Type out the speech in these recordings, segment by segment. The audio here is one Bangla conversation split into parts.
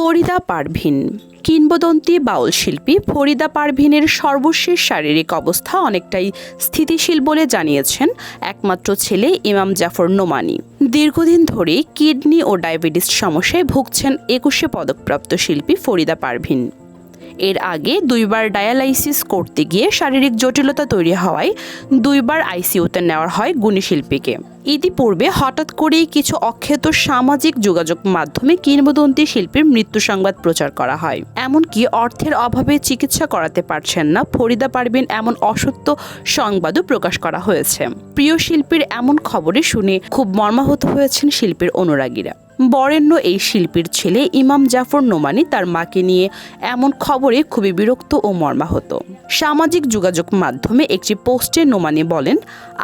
ফরিদা পারভিন। কিংবদন্তি বাউল শিল্পী ফরিদা পারভিনের সর্বশেষ শারীরিক অবস্থা অনেকটাই স্থিতিশীল বলে জানিয়েছেন একমাত্র ছেলে ইমাম জাফর নোমানি। দীর্ঘদিন ধরে কিডনি ও ডায়াবেটিস সমস্যায় ভুগছেন একুশে পদকপ্রাপ্ত শিল্পী ফরিদা পারভিন। এর আগে দুইবার ডায়ালাইসিস করতে গিয়ে শারীরিক জটিলতা তৈরি হওয়ায় দুইবার আইসিইউতে নেওয়া হয় গুণী শিল্পীকে। ইতিপূর্বে হঠাৎ করেই কিছু অখ্যাত সামাজিক যোগাযোগ মাধ্যমে কিংবদন্তি শিল্পীর মৃত্যু সংবাদ প্রচার করা হয়। এমনকি অর্থের অভাবে চিকিৎসা করাতে পারছেন না। ফরিদা পারবেন এমন অসত্য সংবাদও প্রকাশ করা হয়েছে। প্রিয় শিল্পীর এমন খবরে শুনে খুব মর্মাহত হয়েছেন শিল্পীর অনুরাগীরা। বরেণ্য এই শিল্পীর ছেলে ইমাম জাফর নোমানি তার মাকে নিয়ে এমন খবরে খুবই বিরক্ত ও মর্মাহত। সামাজিক যোগাযোগ মাধ্যমে একটি পোস্টে নোমানি বলেন,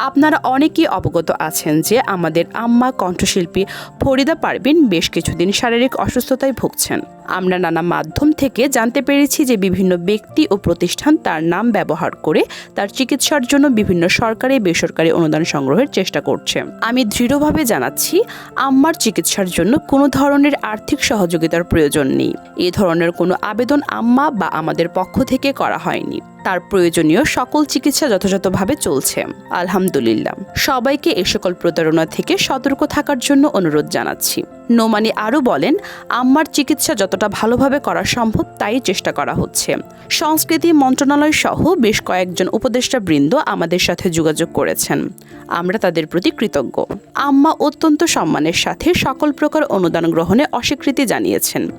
আপনারা অনেকেই অবগত আছেন যে আমাদের আম্মা কণ্ঠশিল্পী ফরিদা পারবিন বেশ কিছুদিন শারীরিক অসুস্থতায় ভুগছেন। আমরা নানা মাধ্যম থেকে জানতে পেরেছি যে বিভিন্ন ব্যক্তি ও প্রতিষ্ঠান তার নাম ব্যবহার করে তার চিকিৎসার জন্য বিভিন্ন সরকারি, বেসরকারি অনুদান সংগ্রহের চেষ্টা করছে। আমি দৃঢ়ভাবে জানাচ্ছি, আম্মার চিকিৎসার জন্য কোনো ধরনের আর্থিক সহযোগিতার প্রয়োজন নেই। এ ধরনের কোনো আবেদন আম্মা বা আমাদের পক্ষ থেকে করা হয়নি। তার প্রয়োজনীয় সকল চিকিৎসা যথাযথভাবে চলছে। আলহামদুলিল্লাহ। সবাইকে এ সকল প্রতারণা থেকে সতর্ক থাকার জন্য অনুরোধ জানাচ্ছি। নোমানি আরও বলেন, আম্মার চিকিৎসা যতটা ভালোভাবে করা সম্ভব, তাই চেষ্টা করা হচ্ছে। সংস্কৃতি মন্ত্রণালয় সহ বেশ কয়েকজন উপদেষ্টা বৃন্দ আমাদের সাথে যোগাযোগ করেছেন। আমরা তাদের প্রতি কৃতজ্ঞ। আম্মা অত্যন্ত সম্মানের সাথে সকল প্রকার অনুদান গ্রহণে অস্বীকৃতি জানিয়েছেন।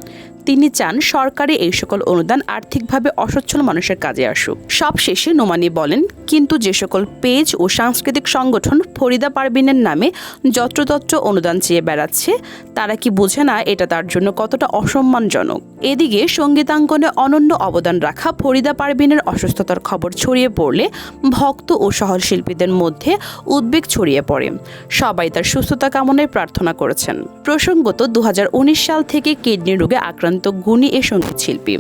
তিনি চান সরকারি এই সকল অনুদান আর্থিকভাবে অসচ্ছল মানুষের কাজে আসুক। সবশেষে নোমানি বলেন, কিন্তু যে সকল পেজ ও সাংস্কৃতিক সংগঠন ফরিদা পারবিনের নামে যত্রতত্র অনুদান চেয়ে বেড়াচ্ছে তারা কি বোঝে না এটা তার জন্য কতটা অসম্মানজনক? এদিকে সঙ্গীতাঙ্গনে অনন্য অবদান রাখা ফরিদা পারবিনের অসুস্থতার খবর ছড়িয়ে পড়লে ভক্ত ও সহল শিল্পীদের মধ্যে উদ্বেগ ছড়িয়ে পড়ে। সবাই তার সুস্থতা কামনায় প্রার্থনা করেছেন। প্রসঙ্গত দু হাজার উনিশ সাল থেকে কিডনি রোগে আক্রান্ত গুণী এ সংগীত শিল্পী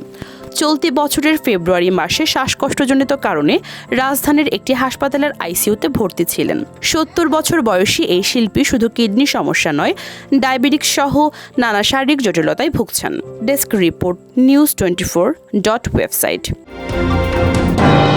চলতি বছরের ফেব্রুয়ারি মাসে শ্বাসকষ্টজনিত কারণে রাজধানীর একটি হাসপাতালের আইসিইউতে ভর্তি ছিলেন। সত্তর বছর বয়সী এই শিল্পী শুধু কিডনি সমস্যা নয় ডায়াবেটিক্স সহ নানা শারীরিক জটিলতায় ভুগছেন। Desk report news twenty four dot website.